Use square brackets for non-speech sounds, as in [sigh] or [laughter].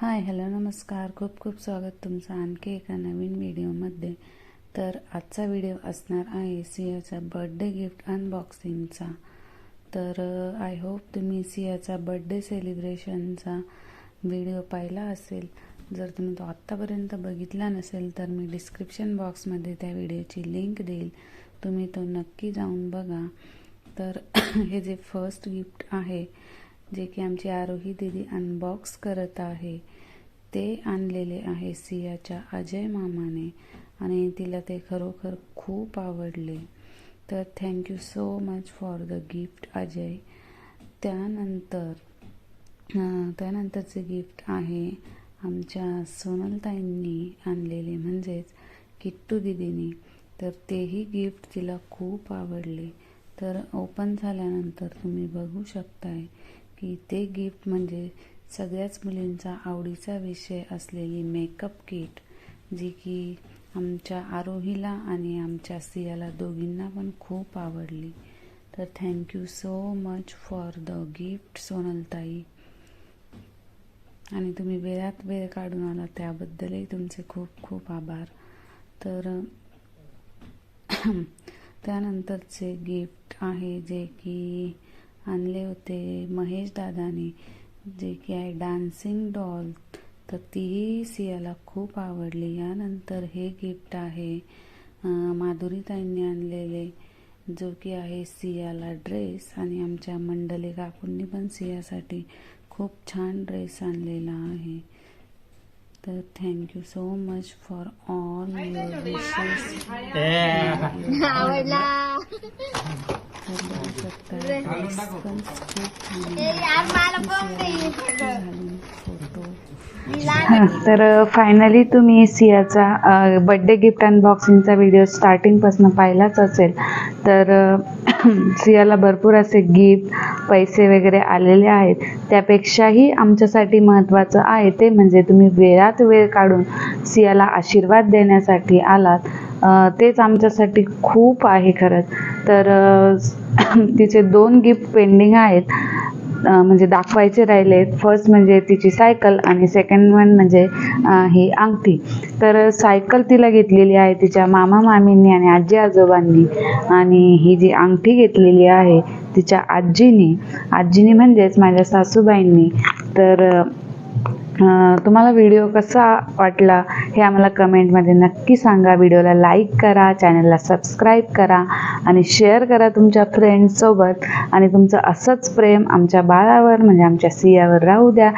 Hi hello नमस्कार. खूप खूप स्वागत तुमचं आणखी एका नवीन व्हिडिओमध्ये. तर आजचा व्हिडिओ असणार आहे सियाचा बर्थडे गिफ्ट अनबॉक्सिंगचा. तर आय होप तुम्ही सियाचा बर्थडे सेलिब्रेशनचा व्हिडिओ पाहिला असेल. जर तुम्ही तो आत्तापर्यंत बघितला नसेल तर मी डिस्क्रिप्शन बॉक्समध्ये त्या व्हिडिओची लिंक देईल. तुम्ही तो नक्की जाऊन बघा. तर [clears throat] हे जे फर्स्ट गिफ्ट आहे जे की आमची आरोही दिदी अनबॉक्स करत आहे. ते आणलेले आहे सियाच्या अजय मामाने आणि तिला ते खरोखर खूप आवडले. तर thank you so much for the gift Ajay. त्यानंतर त्यानंतरचे गिफ्ट आहे आमच्या सोनलताईंनी आणलेले म्हणजेच किट्टू दिदीनी. तर तेही गिफ्ट तिला खूप आवडले. तर ओपन झाल्यानंतर तुम्ही बघू शकताय की ते गिफ्ट म्हणजे सगळ्याच मुलींचा आवडीचा विषय असलेली मेकअप किट जी की आमच्या आरोहीला आणि आमच्या सियाला दोघींना पण खूप आवडली. तर thank you so much for the gift सोनलताई. आणि तुम्ही वेळात वेळ काढून आला त्याबद्दलही तुमचे खूप खूप आभार. तर [clears throat] त्यानंतरचे गिफ्ट आहे जे की आणले होते महेश दादाने जे की आहे डान्सिंग डॉल. तर तीही सियाला खूप आवडली. यानंतर हे गिफ्ट आहे माधुरीताईंनी आणलेले जो की आहे सियाला ड्रेस. आणि आमच्या मंडले काकूंनी पण सियासाठी खूप छान ड्रेस आणलेला आहे. तर thank you so much for all your wishes. आवडला. तर फायनली तुम्ही सियाचा बड्डे गिफ्ट अनबॉक्सिंगचा व्हिडिओ स्टार्टिंगपासून पाहिलाच असेल. तर [clears throat] सियाला भरपूर असे गिफ्ट पैसे वगैरे आलेले आहेत. त्यापेक्षाही आमच्यासाठी महत्त्वाचं आहे ते म्हणजे तुम्ही वेळात वेळ काढून सियाला आशीर्वाद देण्यासाठी आलात. तेच आमच्यासाठी खूप आहे खरंच. तर [clears throat] तिचे दोन गिफ्ट पेंडिंग आहेत. म्हणजे दाखवायचे राहिले फर्स्ट म्हणजे तिची सायकल आणि सेकंड वन म्हणजे ही अंगठी. तर सायकल तिला घेतलेली आहे तिच्या मामा मामींनी आणि आजी आजोबांनी. आणि ही जी अंगठी घेतलेली आहे तिच्या आजीने. आजीने म्हणजेच माझ्या सासूबाईंनी. तर तुम्हाला व्हिडिओ कसा वाटला हे आम्हाला कमेंटमध्ये नक्की सांगा. व्हिडिओला लाईक करा चॅनलला सबस्क्राईब करा आणि शेअर करा तुमच्या फ्रेंड्ससोबत आणि तुमचं असंच प्रेम आमच्या बाळावर म्हणजे आमच्या सियावर राहू द्या.